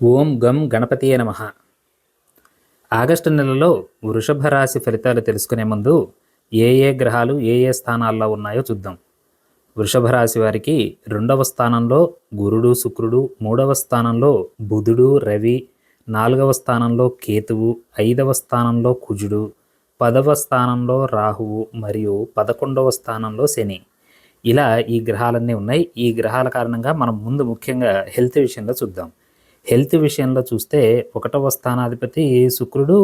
ఓం గం గణపతియే నమ. ఆగస్టు నెలలో వృషభ రాశి ఫలితాలు తెలుసుకునే ముందు ఏ ఏ గ్రహాలు ఏ ఏ స్థానాల్లో ఉన్నాయో చూద్దాం. వృషభ రాశి వారికి రెండవ స్థానంలో గురుడు శుక్రుడు మూడవ స్థానంలో బుధుడు రవి నాలుగవ స్థానంలో కేతువు ఐదవ స్థానంలో కుజుడు పదవ స్థానంలో రాహువు మరియు పదకొండవ స్థానంలో శని. ఇలా ఈ గ్రహాలన్నీ ఉన్నాయి. ఈ గ్రహాల కారణంగా మనం ముందు ముఖ్యంగా హెల్త్ విషయంలో చూద్దాం. హెల్త్ విషయంలో చూస్తే ఒకటవ స్థానాధిపతి శుక్రుడు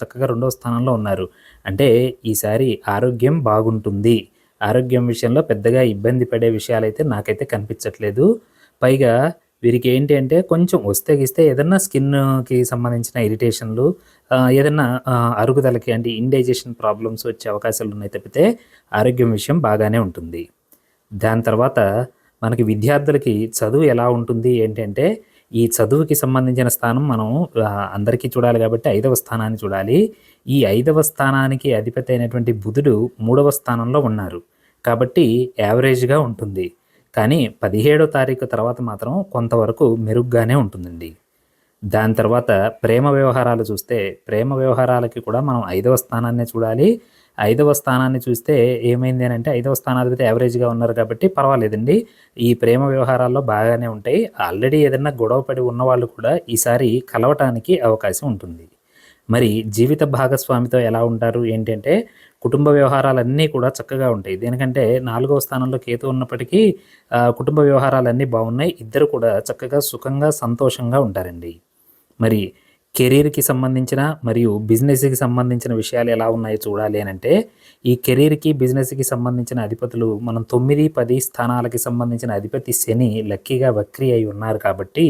చక్కగా రెండవ స్థానంలో ఉన్నారు. అంటే ఈసారి ఆరోగ్యం బాగుంటుంది. ఆరోగ్యం విషయంలో పెద్దగా ఇబ్బంది పడే విషయాలైతే నాకైతే కనిపించట్లేదు. పైగా వీరికి ఏంటి అంటే కొంచెం వస్తే గిస్తే ఏదన్నా స్కిన్కి సంబంధించిన ఇరిటేషన్లు ఏదన్నా అరుగుదలకి అంటే ఇండైజెషన్ ప్రాబ్లమ్స్ వచ్చే అవకాశాలు ఉన్నాయి తప్పితే ఆరోగ్యం విషయం బాగానే ఉంటుంది. దాని తర్వాత మనకి విద్యార్థులకి చదువు ఎలా ఉంటుంది ఏంటంటే ఈ చదువుకి సంబంధించిన స్థానం మనం అందరికీ చూడాలి కాబట్టి ఐదవ స్థానాన్ని చూడాలి. ఈ ఐదవ స్థానానికి అధిపతి అయినటువంటి బుధుడు మూడవ స్థానంలో ఉన్నారు. కాబట్టి యావరేజ్గా ఉంటుంది. కానీ పదిహేడో తారీఖు తర్వాత మాత్రం కొంతవరకు మెరుగ్గానే ఉంటుందండి. దాని తర్వాత ప్రేమ వ్యవహారాలు చూస్తే ప్రేమ వ్యవహారాలకి కూడా మనం ఐదవ స్థానాన్ని చూడాలి. ఐదవ స్థానాన్ని చూస్తే ఏమైంది అని అంటే ఐదవ స్థానాధిపతి యావరేజ్గా ఉన్నారు కాబట్టి పర్వాలేదండి. ఈ ప్రేమ వ్యవహారాల్లో బాగానే ఉంటాయి. ఆల్రెడీ ఏదైనా గొడవ పడి ఉన్నవాళ్ళు కూడా ఈసారి కలవటానికి అవకాశం ఉంటుంది. మరి జీవిత భాగస్వామితో ఎలా ఉంటారు? ఏంటంటే కుటుంబ వ్యవహారాలన్నీ కూడా చక్కగా ఉంటాయి. దేనికంటే నాలుగవ స్థానంలో కేతు ఉన్నప్పటికీ కుటుంబ వ్యవహారాలన్నీ బాగున్నాయి. ఇద్దరు కూడా చక్కగా సుఖంగా సంతోషంగా ఉంటారండి. మరి కెరీర్కి సంబంధించిన మరియు బిజినెస్కి సంబంధించిన విషయాలు ఎలా ఉన్నాయో చూడాలి అని అంటే ఈ కెరీర్కి బిజినెస్కి సంబంధించిన అధిపతులు మనం తొమ్మిది పది స్థానాలకి సంబంధించిన అధిపతి శని లక్కీగా వక్రి అయి ఉన్నారు కాబట్టి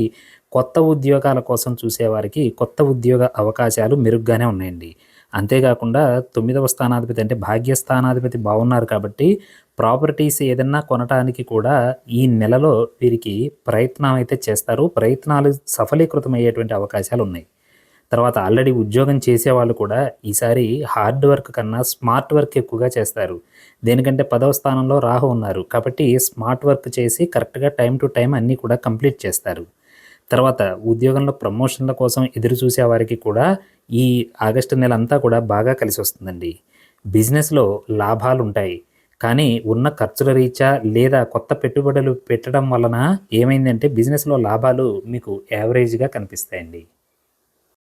కొత్త ఉద్యోగాల కోసం చూసేవారికి కొత్త ఉద్యోగ అవకాశాలు మెరుగ్గానే ఉన్నాయండి. అంతేకాకుండా తొమ్మిదవ స్థానాధిపతి అంటే భాగ్యస్థానాధిపతి బాగున్నారు కాబట్టి ప్రాపర్టీస్ ఏదన్నా కొనటానికి కూడా ఈ నెలలో వీరికి ప్రయత్నం అయితే చేస్తారు. ప్రయత్నాలు సఫలీకృతమయ్యేటువంటి అవకాశాలు ఉన్నాయి తర్వాత ఆల్రెడీ ఉద్యోగం చేసేవాళ్ళు కూడా ఈసారి హార్డ్ వర్క్ కన్నా స్మార్ట్ వర్క్ ఎక్కువగా చేస్తారు. దేనికంటే పదవ స్థానంలో రాహు ఉన్నారు. కాబట్టి స్మార్ట్ వర్క్ చేసి కరెక్ట్గా టైం టు టైం అన్నీ కూడా కంప్లీట్ చేస్తారు. తర్వాత ఉద్యోగంలో ప్రమోషన్ల కోసం ఎదురు చూసే వారికి కూడా ఈ ఆగస్టు నెల అంతా కూడా బాగా కలిసి వస్తుందండి బిజినెస్లో లాభాలు ఉంటాయి కానీ ఉన్న ఖర్చుల రీత్యా లేదా కొత్త పెట్టుబడులు పెట్టడం వలన ఏమైందంటే బిజినెస్లో లాభాలు మీకు యావరేజ్గా కనిపిస్తాయండి.